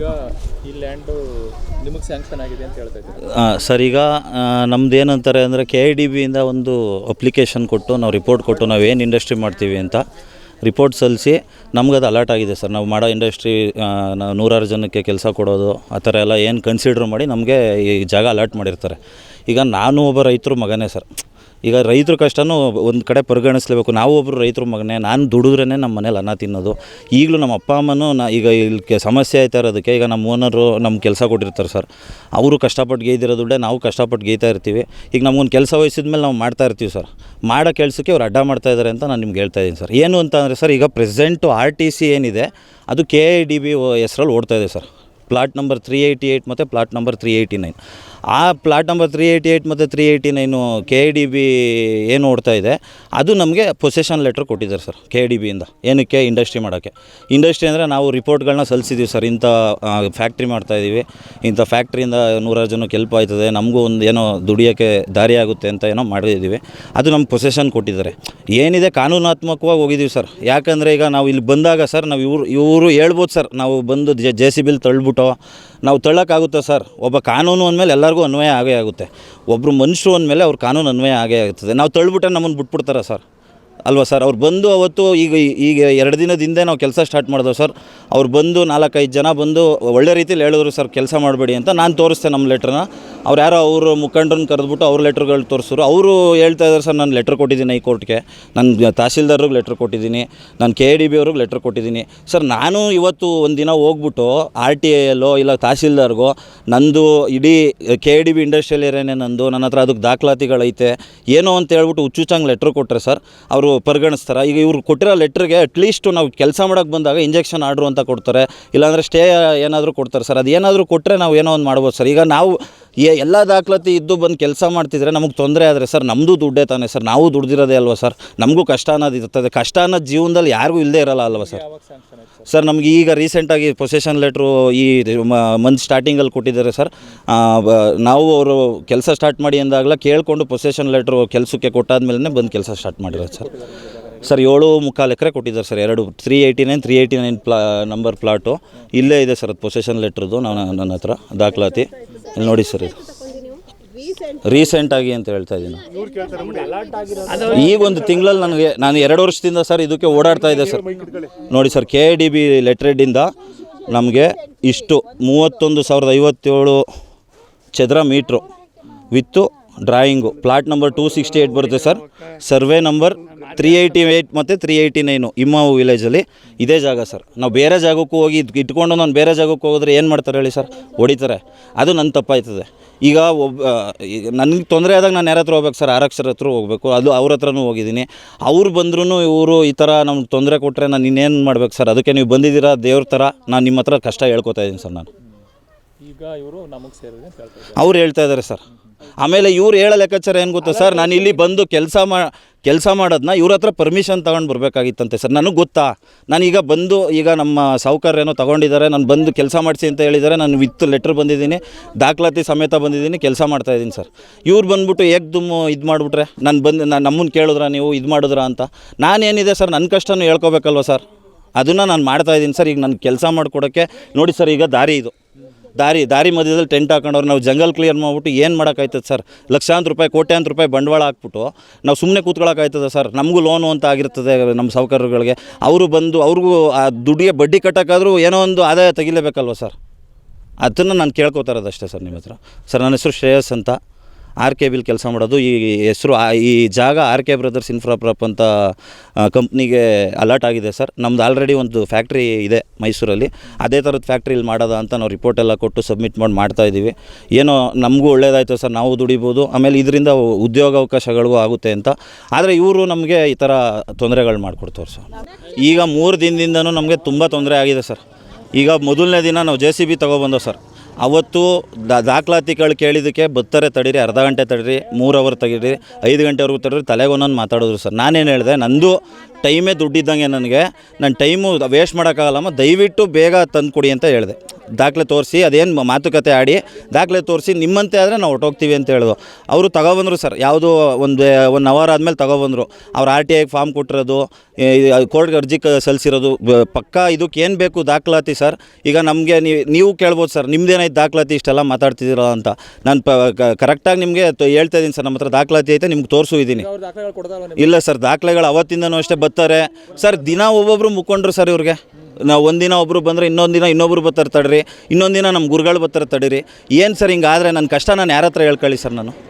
ಈಗ ಈ ಲ್ಯಾಂಡು ನಿಮಗೆ ಸ್ಯಾಂಕ್ಷನ್ ಆಗಿದೆ ಅಂತ ಹೇಳ್ತಾ ಸರ್, ಈಗ ನಮ್ದು ಏನಂತಾರೆ ಅಂದರೆ ಕೆ ಐ ಡಿ ಬಿಯಿಂದ ಒಂದು ಅಪ್ಲಿಕೇಶನ್ ಕೊಟ್ಟು ನಾವು ರಿಪೋರ್ಟ್ ಕೊಟ್ಟು ನಾವು ಏನು ಇಂಡಸ್ಟ್ರಿ ಮಾಡ್ತೀವಿ ಅಂತ ರಿಪೋರ್ಟ್ ಸಲ್ಲಿಸಿ ನಮ್ಗೆ ಅದು ಅಲರ್ಟ್ ಆಗಿದೆ ಸರ್. ನಾವು ಮಾಡೋ ಇಂಡಸ್ಟ್ರಿ ನಾವು ನೂರಾರು ಜನಕ್ಕೆ ಕೆಲಸ ಕೊಡೋದು, ಆ ಥರ ಎಲ್ಲ ಏನು ಕನ್ಸಿಡರ್ ಮಾಡಿ ನಮಗೆ ಈ ಜಾಗ ಅಲರ್ಟ್ ಮಾಡಿರ್ತಾರೆ. ಈಗ ನಾನು ಒಬ್ಬ ರೈತರು ಮಗನೇ ಸರ್. ಈಗ ರೈತರ ಕಷ್ಟನೂ ಒಂದು ಕಡೆ ಪರಿಗಣಿಸ್ಲೇಬೇಕು. ನಾವು ಒಬ್ಬರು ರೈತರ ಮಗನೇ, ನಾನು ದುಡಿದ್ರೇ ನಮ್ಮ ಮನೇಲಿ ಅನ್ನ ತಿನ್ನೋದು. ಈಗಲೂ ನಮ್ಮ ಅಪ್ಪ ಅಮ್ಮನೂ ನಾ, ಈಗ ಇಲ್ಲಿ ಸಮಸ್ಯೆ ಆಯ್ತಾ ಇರೋದಕ್ಕೆ, ಈಗ ನಮ್ಮ ಓನರು ನಮ್ಮ ಕೆಲಸ ಕೊಟ್ಟಿರ್ತಾರೆ ಸರ್. ಅವರು ಕಷ್ಟಪಟ್ಟು ಗೇಯ್ದಿರೋ ದುಡ್ಡೇ ನಾವು ಕಷ್ಟಪಟ್ಟು ಗೇಯ್ತಾ ಇರ್ತೀವಿ. ಈಗ ನಮಗೊಂದು ಕೆಲಸ ವಹಿಸಿದ ಮೇಲೆ ನಾವು ಮಾಡ್ತಾ ಇರ್ತೀವಿ ಸರ್. ಮಾಡೋ ಕೆಲಸಕ್ಕೆ ಅವ್ರು ಅಡ್ಡ ಮಾಡ್ತಾ ಇದ್ದಾರೆ ಅಂತ ನಾನು ನಿಮ್ಗೆ ಹೇಳ್ತಾ ಇದ್ದೀನಿ ಸರ್. ಏನು ಅಂತ ಅಂದರೆ ಸರ್, ಈಗ ಪ್ರೆಸೆಂಟು ಆರ್ ಟಿ ಸಿ ಏನಿದೆ, ಅದು ಕೆ ಐ ಡಿ ಬಿ ಹೆಸ್ರಲ್ಲಿ ಓಡ್ತಾ ಇದೆ sir. Plot number three eighty eight ಮತ್ತು plot number three eighty nine ಆ plot number three eighty eight ಮತ್ತು three eighty nine K D B ಏನು ಓಡ್ತಾ ಇದೆ, ಅದು ನಮಗೆ ಪೊಸೆಷನ್ ಲೆಟ್ರ್ ಕೊಟ್ಟಿದ್ದಾರೆ ಸರ್ ಕೆ ಡಿ ಬಿಯಿಂದ ಏನಕ್ಕೆ? ಇಂಡಸ್ಟ್ರಿ ಮಾಡೋಕ್ಕೆ. ಇಂಡಸ್ಟ್ರಿ ಅಂದರೆ ನಾವು ರಿಪೋರ್ಟ್ಗಳನ್ನ ಸಲ್ಲಿಸಿದ್ದೀವಿ ಸರ್ ಇಂಥ ಫ್ಯಾಕ್ಟ್ರಿ ಮಾಡ್ತಾಯಿದ್ದೀವಿ ಇಂಥ ಫ್ಯಾಕ್ಟ್ರಿಯಿಂದ ನೂರಾರು ಜನಕ್ಕೆ ಹೆಲ್ಪ್ ಆಯ್ತದೆ, ನಮಗೂ ಒಂದು ಏನೋ ದುಡಿಯೋಕ್ಕೆ ದಾರಿ ಆಗುತ್ತೆ ಅಂತ ಏನೋ ಮಾಡಿದ್ದೀವಿ ಅದು ನಮ್ಮ ಪೊಸೆಷನ್ ಕೊಟ್ಟಿದ್ದಾರೆ. ಏನಿದೆ? ಕಾನೂನಾತ್ಮಕವಾಗಿ ಹೋಗಿದ್ದೀವಿ ಸರ್ ಯಾಕಂದರೆ ಈಗ ನಾವು ಇಲ್ಲಿ ಬಂದಾಗ ಸರ್ ನಾವು ಇವರು ಇವರು ಹೇಳ್ಬೋದು ಸರ್ ನಾವು ಬಂದು ಜೆ ಸಿ ಬಿಲ್ ತಳ್ಳಿಬಿಟ್ಟು ನಾವು ತಳ್ಳೋಕ್ಕಾಗುತ್ತೆ ಸರ್ ಒಬ್ಬ ಕಾನೂನು ಅಂದಮೇಲೆ ಎಲ್ಲರಿಗೂ ಅನ್ವಯ ಆಗೇ ಆಗುತ್ತೆ. ಒಬ್ಬರು ಮನುಷ್ಯರು ಅಂದಮೇಲೆ ಅವ್ರ ಕಾನೂನು ಅನ್ವಯ ಆಗೇ ಆಗುತ್ತದೆ. ನಾವು ತಳ್ಳಿಬಿಟ್ರೆ ನಮ್ಮನ್ನು ಬಿಟ್ಬಿಡ್ತಾರೆ ಸರ್? ಅಲ್ವಾ ಸರ್? ಅವ್ರು ಬಂದು ಅವತ್ತು ಈಗ ಈಗ ಎರಡು ದಿನದಿಂದ ನಾವು ಕೆಲಸ ಸ್ಟಾರ್ಟ್ ಮಾಡಿದೆವು ಸರ್. ಅವ್ರು ಬಂದು ನಾಲ್ಕೈದು ಜನ ಬಂದು ಒಳ್ಳೆ ರೀತಿಯಲ್ಲಿ ಹೇಳಿದ್ರು ಸರ್, ಕೆಲಸ ಮಾಡಬೇಡಿ ಅಂತ ನಾನು ತೋರಿಸ್ತೆ ನಮ್ಮ ಲೆಟ್ರನ್ನ ಅವ್ರು ಯಾರೋ ಅವರು ಮುಖಂಡರನ್ನ ಕರೆದ್ಬಿಟ್ಟು ಅವ್ರ ಲೆಟ್ರ್ಗಳು ತೋರಿಸಿದ್ರು. ಅವರು ಹೇಳ್ತಾ ಇದ್ದಾರೆ ಸರ್, ನಾನು ಲೆಟ್ರ್ ಕೊಟ್ಟಿದ್ದೀನಿ ಹೈಕೋರ್ಟ್ಗೆ. ನಾನು ತಹಸೀಲ್ದಾರ್ರಿಗೆ ಲೆಟ್ರ್ ಕೊಟ್ಟಿದ್ದೀನಿ. ನಾನು ಕೆ ಡಿ ಬಿ ಅವ್ರಿಗೆ ಲೆಟ್ರ್ ಕೊಟ್ಟಿದ್ದೀನಿ. ಸರ್, ನಾನು ಇವತ್ತು ಒಂದು ದಿನ ಹೋಗ್ಬಿಟ್ಟು ಆರ್ ಟಿ ಐಯಲ್ಲೋ ಇಲ್ಲ ತಹಸೀಲ್ದಾರ್ಗೋ ನಂದು ಇಡೀ ಕೆ ಡಿ ಬಿ ಇಂಡಸ್ಟ್ರಿಯಲ್ ಏರಿಯಾನೇ ನಂದು. ನನ್ನ ಹತ್ರ ಅದಕ್ಕೆ ದಾಖಲಾತಿಗಳೈತೆ. ಏನೋ ಅಂತ ಹೇಳ್ಬಿಟ್ಟು ಹುಚ್ಚುಚ್ಚಂಗೆ ಲೆಟ್ರ್ ಕೊಟ್ಟರೆ ಸರ್, ಅವರು ಪರಿಗಣಿಸ್ತಾರೆ. ಈಗ ಇವರು ಕೊಟ್ಟಿರೋ ಲೆಟ್ರಿಗೆ ಅಟ್ಲೀಸ್ಟ್ ನಾವು ಕೆಲಸ ಮಾಡೋಕ್ಕೆ ಬಂದಾಗ ಇಂಜೆಕ್ಷನ್ ಆರ್ಡ್ರು ಅಂತ ಕೊಡ್ತಾರೆ. ಇಲ್ಲಾಂದರೆ ಸ್ಟೇ ಏನಾದರೂ ಕೊಡ್ತಾರೆ ಸರ್. ಅದು ಏನಾದರೂ ಕೊಟ್ಟರೆ ನಾವು ಏನೋ ಒಂದು ಮಾಡ್ಬೋದು ಸರ್. ಈಗ ನಾವು ಎಲ್ಲ ದಾಖಲಾತಿ ಇದ್ದು ಬಂದು ಕೆಲಸ ಮಾಡ್ತಿದ್ರೆ ನಮಗೆ ತೊಂದರೆ ಆದರೆ ಸರ್ ನಮ್ಮದು ದುಡ್ಡೇ ತಾನೆ ಸರ್ ನಾವು ದುಡ್ದಿರೋದೇ ಅಲ್ವಾ ಸರ್? ನಮಗೂ ಕಷ್ಟ ಅನ್ನೋದು ಇರ್ತದೆ. ಕಷ್ಟ ಅನ್ನೋದು ಜೀವನದಲ್ಲಿ ಯಾರಿಗೂ ಇಲ್ಲದೇ ಇರಲ್ಲ ಅಲ್ವಾ ಸರ್? ಸರ್? ನಮಗೆ ಈಗ ರೀಸೆಂಟಾಗಿ ಪೊಸೆಷನ್ ಲೆಟ್ರು ಈ ಮಂತ್ ಸ್ಟಾರ್ಟಿಂಗಲ್ಲಿ ಕೊಟ್ಟಿದ್ದಾರೆ ಸರ್. ನಾವು ಅವರು ಕೆಲಸ ಸ್ಟಾರ್ಟ್ ಮಾಡಿ ಅಂದಾಗಲ ಕೇಳಿಕೊಂಡು ಪೊಸೆಷನ್ ಲೆಟ್ರು ಕೆಲಸಕ್ಕೆ ಕೊಟ್ಟಾದ್ಮೇಲೆ ಬಂದು ಕೆಲಸ ಸ್ಟಾರ್ಟ್ ಮಾಡಿರೋದು ಸರ್. ಸರ್ ಏಳು ಮುಕ್ಕಾಲು ಎಕರೆ ಕೊಟ್ಟಿದ್ದಾರೆ ಸರ್ ಎರಡು three eighty nine three eighty nine ಪ್ಲಾ number plot ಇಲ್ಲೇ ಇದೆ ಸರ್ ಅದು ಪೊಸೆಷನ್ ಲೆಟ್ರದ್ದು ನಾನು ನನ್ನ ಹತ್ರ ದಾಖಲಾತಿ. ಇಲ್ಲಿ ನೋಡಿ ಸರ್ ಇದು. ರೀಸೆಂಟಾಗಿ ಅಂತ ಹೇಳ್ತಾ ಇದ್ದೀನಿ. ಈ ಒಂದು ತಿಂಗಳಲ್ಲಿ ನನಗೆ, ನಾನು ಎರಡು ವರ್ಷದಿಂದ ಸರ್ ಇದಕ್ಕೆ ಓಡಾಡ್ತಾ ಇದ್ದೆ ಸರ್. ನೋಡಿ ಸರ್ ಕೆ ಡಿ ಬಿ ಲೆಟ್ರೆಡ್ಡಿಂದ ನಮಗೆ ಇಷ್ಟು ಮೂವತ್ತೊಂದು ಸಾವಿರದ ಐವತ್ತೇಳು ಚದರ metre with drawing. Plot number two sixty eight ಬರುತ್ತೆ sir. Survey number three eighty eight ಮತ್ತು ತ್ರೀ ಏಯ್ಟಿ ನೈನು ಇಮ್ಮಾವು ವಿಲೇಜಲ್ಲಿ ಇದೇ ಜಾಗ ಸರ್. ನಾವು ಬೇರೆ ಜಾಗಕ್ಕೂ ಹೋಗಿ ಇದು ಇಟ್ಕೊಂಡು ನಾನು ಬೇರೆ ಜಾಗಕ್ಕೆ ಹೋಗಿದ್ರೆ ಏನು ಮಾಡ್ತಾರೆ ಹೇಳಿ ಸರ್? ಹೊಡಿತಾರೆ. ಅದು ನನ್ನ ತಪ್ಪಾಯ್ತದೆ. ಈಗ ಒಬ್ಬ ನನಗೆ ತೊಂದರೆ ಆದಾಗ ನಾನು ಯಾರ ಹತ್ರ ಹೋಗ್ಬೇಕು ಸರ್? ಆರಕ್ಷರ ಹತ್ರ ಹೋಗಬೇಕು. ಅದು ಅವ್ರ ಹತ್ರನೂ ಹೋಗಿದ್ದೀನಿ. ಅವ್ರು ಬಂದ್ರೂ ಇವರು ಈ ಥರ ನಮ್ಗೆ ತೊಂದರೆ ಕೊಟ್ಟರೆ ನಾನು ಇನ್ನೇನು ಮಾಡ್ಬೇಕು ಸರ್? ಅದಕ್ಕೆ ನೀವು ಬಂದಿದ್ದೀರಾ ದೇವ್ರ ಥರ ನಾನು ನಿಮ್ಮ ಹತ್ರ ಕಷ್ಟ ಹೇಳ್ಕೊತಾ ಇದ್ದೀನಿ ಸರ್ ನಾನು. ಈಗ ಇವರು ನಮಗೆ ಸೇರಿದೆ ಅಂತ ಅವ್ರು ಹೇಳ್ತಾ ಇದ್ದಾರೆ ಸರ್. ಆಮೇಲೆ ಇವ್ರು ಹೇಳೋ ಲೆಕ್ಕಾಚಾರ ಏನು ಗೊತ್ತಾ ಸರ್? ನಾನು ಇಲ್ಲಿ ಬಂದು ಕೆಲಸ ಮಾ, ಕೆಲಸ ಮಾಡೋದನ್ನ ಇವ್ರ ಹತ್ರ ಪರ್ಮಿಷನ್ ತಗೊಂಡು ಬರಬೇಕಾಗಿತ್ತಂತೆ ಸರ್. ನನಗೆ ಗೊತ್ತಾ? ನಾನೀಗ ಬಂದು ಈಗ ನಮ್ಮ ಸಾಹುಕಾರೇನೋ ತೊಗೊಂಡಿದ್ದಾರೆ, ನಾನು ಬಂದು ಕೆಲಸ ಮಾಡಿಸಿ ಅಂತ ಹೇಳಿದ್ದಾರೆ, ನಾನು ವಿತ್ ಲೆಟ್ರ್ ಬಂದಿದ್ದೀನಿ, ದಾಖಲಾತಿ ಸಮೇತ ಬಂದಿದ್ದೀನಿ, ಕೆಲಸ ಮಾಡ್ತಾ ಇದ್ದೀನಿ ಸರ್. ಇವ್ರು ಬಂದ್ಬಿಟ್ಟು ದುಮ್ಮು ಇದು ಮಾಡಿಬಿಟ್ರೆ, ನಾನು ಬಂದು, ನಾನು ನಮ್ಮನ್ನು ಕೇಳಿದ್ರ ನೀವು? ಇದು ಮಾಡಿದ್ರಾ ಅಂತ? ನಾನೇನಿದೆ ಸರ್ ನನ್ನ ಕಷ್ಟನೂ ಹೇಳ್ಕೊಬೇಕಲ್ವ ಸರ್? ಅದನ್ನು ನಾನು ಮಾಡ್ತಾ ಇದ್ದೀನಿ ಸರ್. ಈಗ ನನ್ನ ಕೆಲಸ ಮಾಡಿಕೊಡೋಕ್ಕೆ ನೋಡಿ ಸರ್, ಈಗ ದಾರಿ ಇದು. ದಾರಿ ದಾರಿ ಮಧ್ಯದಲ್ಲಿ ಟೆಂಟ್ ಹಾಕೊಂಡವ್ರು, ನಾವು ಜಂಗಲ್ ಕ್ಲಿಯರ್ ಮಾಡ್ಬಿಟ್ಟು ಏನು ಮಾಡೋಕ್ಕಾಯ್ತದೆ ಸರ್? ಲಕ್ಷಾಂತರ ರೂಪಾಯಿ, ಕೋಟ್ಯಾಂತರ ರೂಪಾಯಿ ಬಂಡವಾಳ ಹಾಕ್ಬಿಟ್ಟು ನಾವು ಸುಮ್ಮನೆ ಕೂತ್ಕೊಳ್ಳೋಕ್ಕಾಯ್ತದೆ ಸರ್? ನಮಗೂ ಲೋನು ಅಂತ ಆಗಿರ್ತದೆ ನಮ್ಮ ಸಾಹುಕಾರರುಗಳಿಗೆ ಅವರು ಬಂದು, ಅವ್ರಿಗೂ ಆ ದುಡ್ಡಿಗೆ ಬಡ್ಡಿ ಕಟ್ಟೋಕ್ಕಾದ್ರೂ ಏನೋ ಒಂದು ಆದಾಯ ತೆಗಿಲೇಬೇಕಲ್ವ ಸರ್? ಅದನ್ನು ನಾನು ಕೇಳ್ಕೊತಾ ಅಷ್ಟೇ ಸರ್ ನಿಮ್ಮ ಹತ್ರ. ಸರ್, ನನ್ನ ಹೆಸರು ಶ್ರೇಯಸ್ ಅಂತ. ಆರ್ ಕೆ ಬಿಲ್ ಕೆಲಸ ಮಾಡೋದು, ಈ ಹೆಸರು ಈ ಜಾಗ ಆರ್ ಕೆ ಬ್ರದರ್ಸ್ ಇನ್ಫ್ರಾಪ್ರಾಪ್ ಅಂತ ಕಂಪ್ನಿಗೆ ಅಲರ್ಟ್ ಆಗಿದೆ ಸರ್. ನಮ್ದು ಆಲ್ರೆಡಿ ಒಂದು ಫ್ಯಾಕ್ಟ್ರಿ ಇದೆ ಮೈಸೂರಲ್ಲಿ. ಅದೇ ಥರದ ಫ್ಯಾಕ್ಟ್ರಿಲಿ ಮಾಡೋದ ಅಂತ ನಾವು ರಿಪೋರ್ಟ್ ಎಲ್ಲ ಕೊಟ್ಟು ಸಬ್ಮಿಟ್ ಮಾಡಿ ಮಾಡ್ತಾ ಇದ್ದೀವಿ. ಏನೋ ನಮಗೂ ಒಳ್ಳೇದಾಯ್ತು ಸರ್, ನಾವು ದುಡಿಬೋದು. ಆಮೇಲೆ ಇದರಿಂದ ಉದ್ಯೋಗಾವಕಾಶಗಳಿಗೂ ಆಗುತ್ತೆ ಅಂತ. ಆದರೆ ಇವರು ನಮಗೆ ಈ ಥರ ತೊಂದರೆಗಳು ಮಾಡಿಕೊಡ್ತಾರೆ ಸರ್. ಈಗ ಮೂರು ದಿನದಿಂದನೂ ನಮಗೆ ತುಂಬ ತೊಂದರೆ ಆಗಿದೆ ಸರ್. ಈಗ ಮೊದಲನೇ ದಿನ ನಾವು ಜೆ ಸಿ ಬಿ ತೊಗೊಬಂದೋ ಸರ್. ಅವತ್ತು ದಾಖಲಾತಿಗಳು ಕೇಳಿದ್ದಕ್ಕೆ ಬರ್ತಾರೆ ತಡೀರಿ, ಅರ್ಧ ಗಂಟೆ ತಡೀರಿ ಮೂರು ಅವರ್ ತೆಗೀರಿ, ಐದು ಗಂಟೆವರೆಗೂ ತಡೀರಿ, ತಲೆಗೆ ಒಂದೊಂದು ಮಾತಾಡಿದ್ರು ಸರ್. ನಾನೇನು ಹೇಳಿದೆ, ನಂದು ಟೈಮೇ ದುಡ್ಡಿದ್ದಂಗೆ ನನಗೆ. ನನ್ನ ಟೈಮು ವೇಸ್ಟ್ ಮಾಡೋಕ್ಕಾಗಲ್ಲಮ್ಮ ದಯವಿಟ್ಟು ಬೇಗ ತಂದು ಕೊಡಿ ಅಂತ ಹೇಳಿದೆ. ದಾಖಲೆ ತೋರಿಸಿ ಅದೇನು ಮಾತುಕತೆ ಆಡಿ ದಾಖಲೆ ತೋರಿಸಿ ನಿಮ್ಮಂತೆ ಆದರೆ ನಾವು ಹೊರ್ಟೋಗ್ತೀವಿ ಅಂತ ಹೇಳಿದ್ರು ಅವರು ತಗೊಬಂದರು ಸರ್ ಯಾವುದು ಒಂದು ಒನ್ ಅವರ್ ಆದಮೇಲೆ ತಗೊಬಂದರು. ಅವ್ರು ಆರ್ ಟಿ ಐಗೆ ಫಾರ್ಮ್ ಕೊಟ್ಟಿರೋದು ಕೋರ್ಟ್ಗೆ ಅರ್ಜಿ ಸಲ್ಲಿಸಿರೋದು ಪಕ್ಕಾ ಇದಕ್ಕೆ ಏನು ಬೇಕು ದಾಖಲಾತಿ ಸರ್? ಈಗ ನಮಗೆ ನೀವು ನೀವು ಕೇಳ್ಬೋದು ಸರ್ ನಿಮ್ಮದೇನಾಯ್ತು ದಾಖಲಾತಿ ಇಷ್ಟೆಲ್ಲ ಮಾತಾಡ್ತಿದ್ದೀರಾ ಅಂತ. ನಾನು ಪ ಕರೆಕ್ಟಾಗಿ ನಿಮಗೆ ಹೇಳ್ತಾ ಇದ್ದೀನಿ ಸರ್ ನಮ್ಮ ಹತ್ರ ದಾಖಲಾತಿ ಐತೆ ನಿಮ್ಗೆ ತೋರಿಸು ಇದ್ದೀನಿ. ಇಲ್ಲ ಸರ್ ದಾಖಲೆಗಳು ಅವತ್ತಿಂದನೂ ಅಷ್ಟೇ ಬರ್ತಾರೆ. ಸರ್, ದಿನ ಒಬ್ಬೊಬ್ರು ಮುಖಂಡ್ರು ಸರ್ ಇವ್ರಿಗೆ? ನಾವು ಒಂದಿನ ಒಬ್ಬರು ಬಂದರೆ ಇನ್ನೊಂದು ದಿನ ಇನ್ನೊಬ್ರು ಬರ್ತಾರೆ ತಡ್ರಿ. ಇನ್ನೊಂದು ದಿನ ನಮ್ಮ ಗುರುಗಳು ಬರ್ತಾರೆ ತಡೀರಿ. ಏನು ಸರ್ ಹಿಂಗಾದರೆ? ನನ್ನ ಕಷ್ಟ ನಾನು ಯಾರ ಹತ್ರ ಹೇಳ್ಕೊಳ್ಳಿ ಸರ್ ನಾನು?